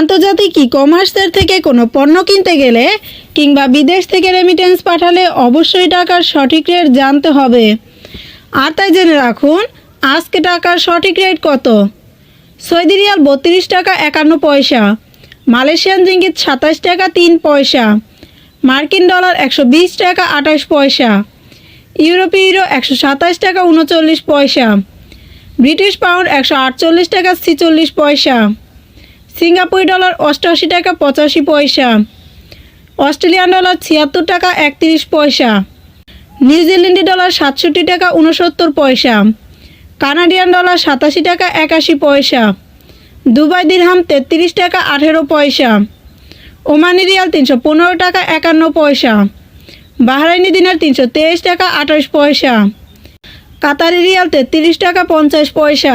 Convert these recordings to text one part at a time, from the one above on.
আন্তর্জাতিক ই কমার্সের থেকে কোনো পণ্য কিনতে গেলে কিংবা বিদেশ থেকে রেমিটেন্স পাঠালে অবশ্যই টাকার সঠিক রেট জানতে হবে। আর তাই জেনে রাখুন, আজকে টাকার সঠিক রেট কত? সৌদি রিয়াল বত্রিশ টাকা একান্ন পয়সা, মালয়েশিয়ান জিঙ্গিত সাতাশ টাকা তিন পয়সা, মার্কিন ডলার একশো বিশ টাকা আঠাশ পয়সা ইউরোপীয় ইউরো একশো সাতাশ টাকা উনচল্লিশ পয়সা, ব্রিটিশ পাউন্ড একশো আটচল্লিশ টাকা ছিচল্লিশ পয়সা। সিঙ্গাপুরি ডলার অষ্টআশি টাকা পঁচাশি পয়সা। অস্ট্রেলিয়ান ডলার ছিয়াত্তর টাকা একত্রিশ পয়সা। নিউজিল্যান্ডি ডলার সাতষট্টি টাকা উনসত্তর পয়সা। কানাডিয়ান ডলার সাতাশি টাকা একাশি পয়সা। দুবাই দিরহাম তেত্রিশ টাকা আঠেরো পয়সা। ওমানি রিয়াল তিনশো পনেরো টাকা একান্ন পয়সা। বাহরাইনি দিনার তিনশো তেইশ টাকা আঠাশ পয়সা। কাতারি রিয়াল তেত্রিশ টাকা পঞ্চাশ পয়সা।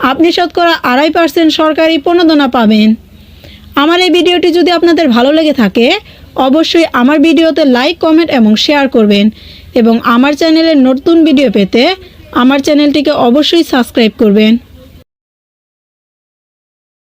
আপনি শতকরা আড়াই পার্সেন্ট সরকারি প্রণোদনা পাবেন। আমার এই ভিডিওটি যদি আপনাদের ভালো লেগে থাকে, অবশ্যই আমার ভিডিওতে লাইক, কমেন্ট এবং শেয়ার করবেন এবং আমার চ্যানেলের নতুন ভিডিও পেতে আমার চ্যানেলটিকে অবশ্যই সাবস্ক্রাইব করবেন।